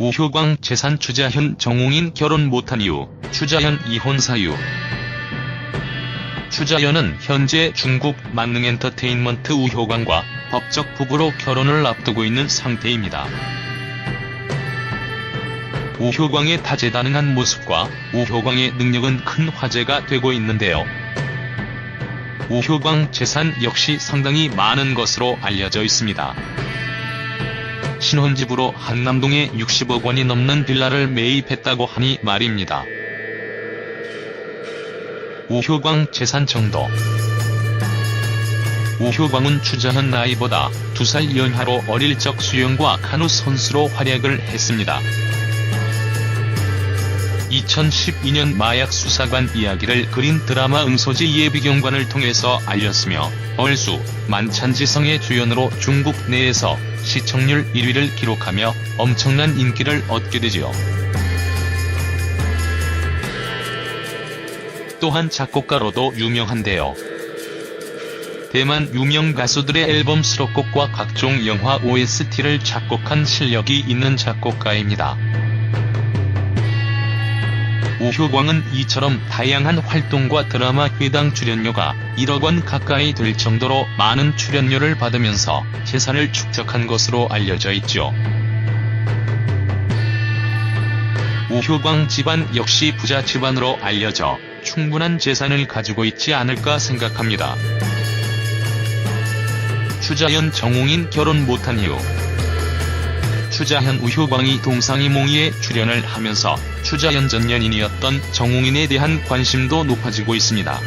우효광 재산 추자현 정웅인 결혼 못한 이유, 추자현 이혼 사유. 추자현은 현재 중국 만능 엔터테인먼트 우효광과 법적 부부로 결혼을 앞두고 있는 상태입니다. 우효광의 다재다능한 모습과 우효광의 능력은 큰 화제가 되고 있는데요. 우효광 재산 역시 상당히 많은 것으로 알려져 있습니다. 신혼집으로 한남동에 60억 원이 넘는 빌라를 매입했다고 하니 말입니다. 우효광 재산 정도 우효광은 추자현 나이보다 2살 연하로 어릴 적 수영과 카누 선수로 활약을 했습니다. 2012년 마약 수사관 이야기를 그린 드라마 응소지 예비경관을 통해서 알렸으며 얼수, 만찬지성의 주연으로 중국 내에서 시청률 1위를 기록하며 엄청난 인기를 얻게 되지요. 또한 작곡가로도 유명한데요. 대만 유명 가수들의 앨범 수록곡과 각종 영화 OST를 작곡한 실력이 있는 작곡가입니다. 우효광은 이처럼 다양한 활동과 드라마 회당 출연료가 1억 원 가까이 될 정도로 많은 출연료를 받으면서 재산을 축적한 것으로 알려져 있죠. 우효광 집안 역시 부자 집안으로 알려져 충분한 재산을 가지고 있지 않을까 생각합니다. 추자현 정웅인 결혼 못한 이유 추자현 우효광이 동상이몽이에 출연을 하면서 추자현 전 연인이었던 정웅인에 대한 관심도 높아지고 있습니다.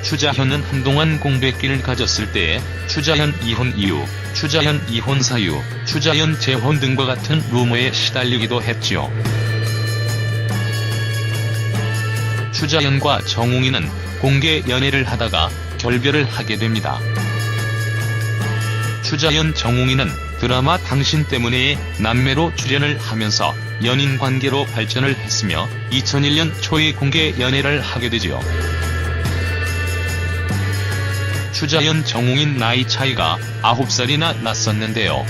추자현은 한동안 공백기를 가졌을 때에 추자현 이혼 이유, 추자현 이혼 사유, 추자현 재혼 등과 같은 루머에 시달리기도 했지요. 추자현과 정웅인은 공개 연애를 하다가 결별을 하게 됩니다. 추자현 정웅이는 드라마 당신 때문에의 남매로 출연을 하면서 연인 관계로 발전을 했으며 2001년 초에 공개 연애를 하게 되지요. 추자현 정웅인 나이 차이가 9살이나 났었는데요.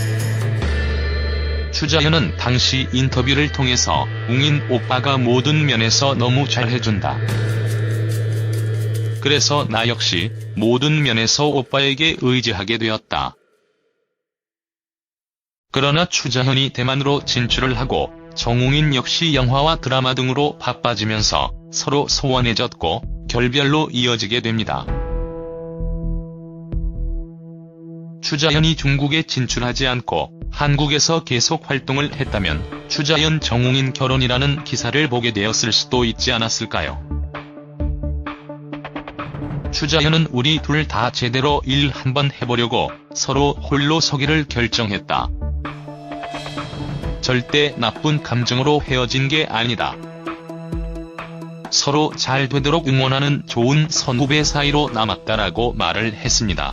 추자현은 당시 인터뷰를 통해서 웅인 오빠가 모든 면에서 너무 잘해준다. 그래서 나 역시 모든 면에서 오빠에게 의지하게 되었다. 그러나 추자현이 대만으로 진출을 하고 정웅인 역시 영화와 드라마 등으로 바빠지면서 서로 소원해졌고 결별로 이어지게 됩니다. 추자현이 중국에 진출하지 않고 한국에서 계속 활동을 했다면 추자현 정웅인 결혼이라는 기사를 보게 되었을 수도 있지 않았을까요? 추자현은 우리 둘 다 제대로 일 한번 해보려고 서로 홀로 서기를 결정했다. 절대 나쁜 감정으로 헤어진 게 아니다. 서로 잘 되도록 응원하는 좋은 선후배 사이로 남았다라고 말을 했습니다.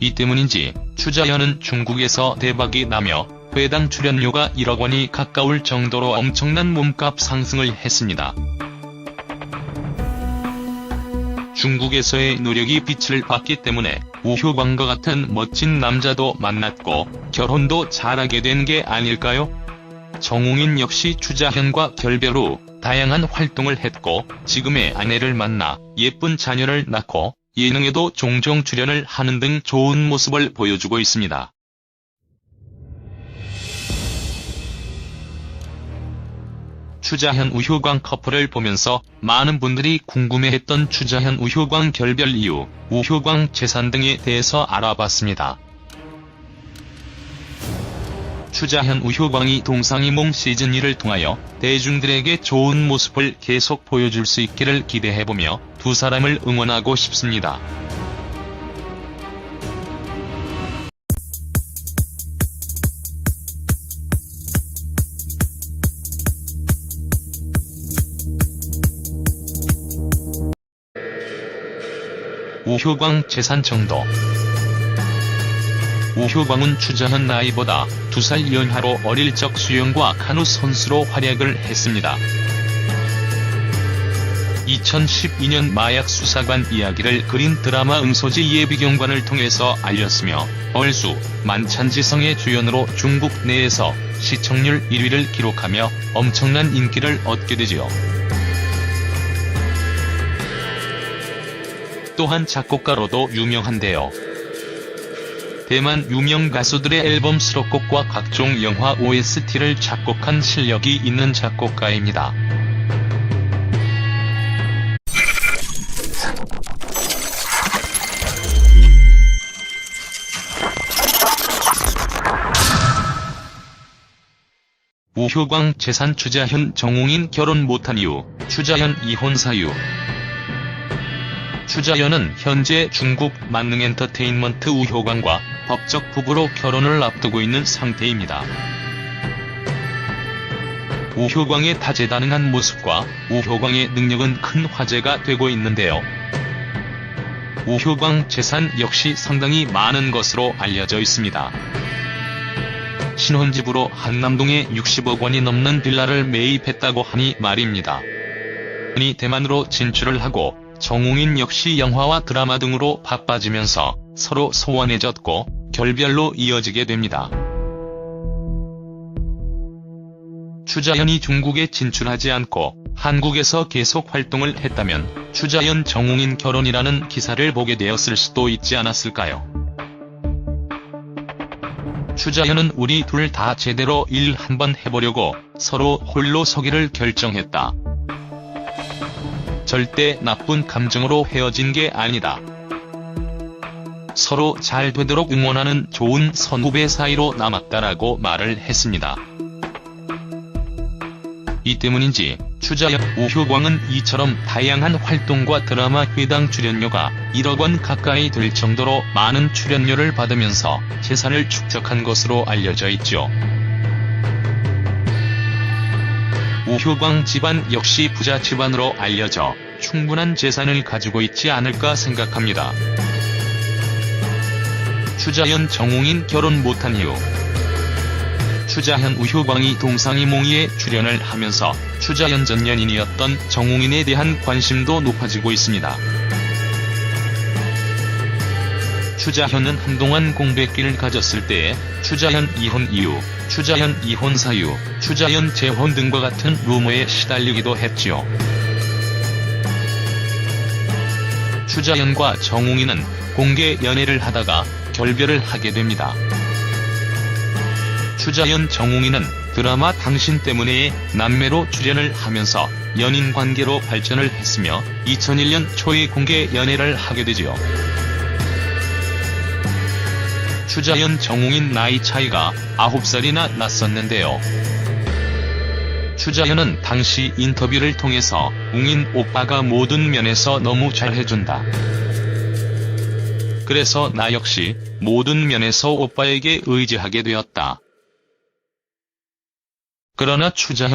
이 때문인지 추자현은 중국에서 대박이 나며 회당 출연료가 1억 원이 가까울 정도로 엄청난 몸값 상승을 했습니다. 중국에서의 노력이 빛을 봤기 때문에 우효광과 같은 멋진 남자도 만났고 결혼도 잘하게 된 게 아닐까요? 정웅인 역시 추자현과 결별 후 다양한 활동을 했고 지금의 아내를 만나 예쁜 자녀를 낳고 예능에도 종종 출연을 하는 등 좋은 모습을 보여주고 있습니다. 추자현 우효광 커플을 보면서 많은 분들이 궁금해했던 추자현 우효광 결별 이유, 우효광 재산 등에 대해서 알아봤습니다. 추자현 우효광이 동상이몽 시즌2를 통하여 대중들에게 좋은 모습을 계속 보여줄 수 있기를 기대해보며 두 사람을 응원하고 싶습니다. 우효광 재산 정도 우효광은 추자현 나이보다 2살 연하로 어릴 적 수영과 카누 선수로 활약을 했습니다. 2012년 마약 수사관 이야기를 그린 드라마 응소지 예비경관을 통해서 알렸으며 얼수, 만찬지성의 주연으로 중국 내에서 시청률 1위를 기록하며 엄청난 인기를 얻게 되지요. 또한 작곡가로도 유명한데요. 대만 유명 가수들의 앨범 수록곡과 각종 영화 OST를 작곡한 실력이 있는 작곡가입니다. 우효광 재산 추자현 정웅인 결혼 못한 이유, 추자현 이혼 사유. 추자현은 현재 중국 만능엔터테인먼트 우효광과 법적 부부로 결혼을 앞두고 있는 상태입니다. 우효광의 다재다능한 모습과 우효광의 능력은 큰 화제가 되고 있는데요. 우효광 재산 역시 상당히 많은 것으로 알려져 있습니다. 신혼집으로 한남동에 60억 원이 넘는 빌라를 매입했다고 하니 말입니다. 흔히 대만으로 진출을 하고 정웅인 역시 영화와 드라마 등으로 바빠지면서 서로 소원해졌고 결별로 이어지게 됩니다. 추자연이 중국에 진출하지 않고 한국에서 계속 활동을 했다면 추자연 정웅인 결혼이라는 기사를 보게 되었을 수도 있지 않았을까요? 추자연은 우리 둘 다 제대로 일 한번 해보려고 서로 홀로 서기를 결정했다. 절대 나쁜 감정으로 헤어진 게 아니다. 서로 잘 되도록 응원하는 좋은 선후배 사이로 남았다라고 말을 했습니다. 이 때문인지 추자연 우효광은 이처럼 다양한 활동과 드라마 회당 출연료가 1억 원 가까이 될 정도로 많은 출연료를 받으면서 재산을 축적한 것으로 알려져 있죠. 우효광 집안 역시 부자 집안으로 알려져 충분한 재산을 가지고 있지 않을까 생각합니다. 추자연 정웅인 결혼 못한 이유 추자현 우효광이 동상이몽이에 출연을 하면서 추자연 전 연인이었던 정웅인에 대한 관심도 높아지고 있습니다. 추자현은 한동안 공백기를 가졌을 때에 추자현 이혼 이유, 추자현 이혼 사유, 추자현 재혼 등과 같은 루머에 시달리기도 했지요. 추자현과 정웅인은 공개 연애를 하다가 결별을 하게 됩니다. 추자연 정웅이는 드라마 당신 때문에의 남매로 출연을 하면서 연인 관계로 발전을 했으며 2001년 초에 공개 연애를 하게 되지요. 추자연 정웅인 나이 차이가 9살이나 났었는데요. 추자연은 당시 인터뷰를 통해서 웅인 오빠가 모든 면에서 너무 잘해준다. 그래서 나 역시 모든 면에서 오빠에게 의지하게 되었다. 그러나 추자현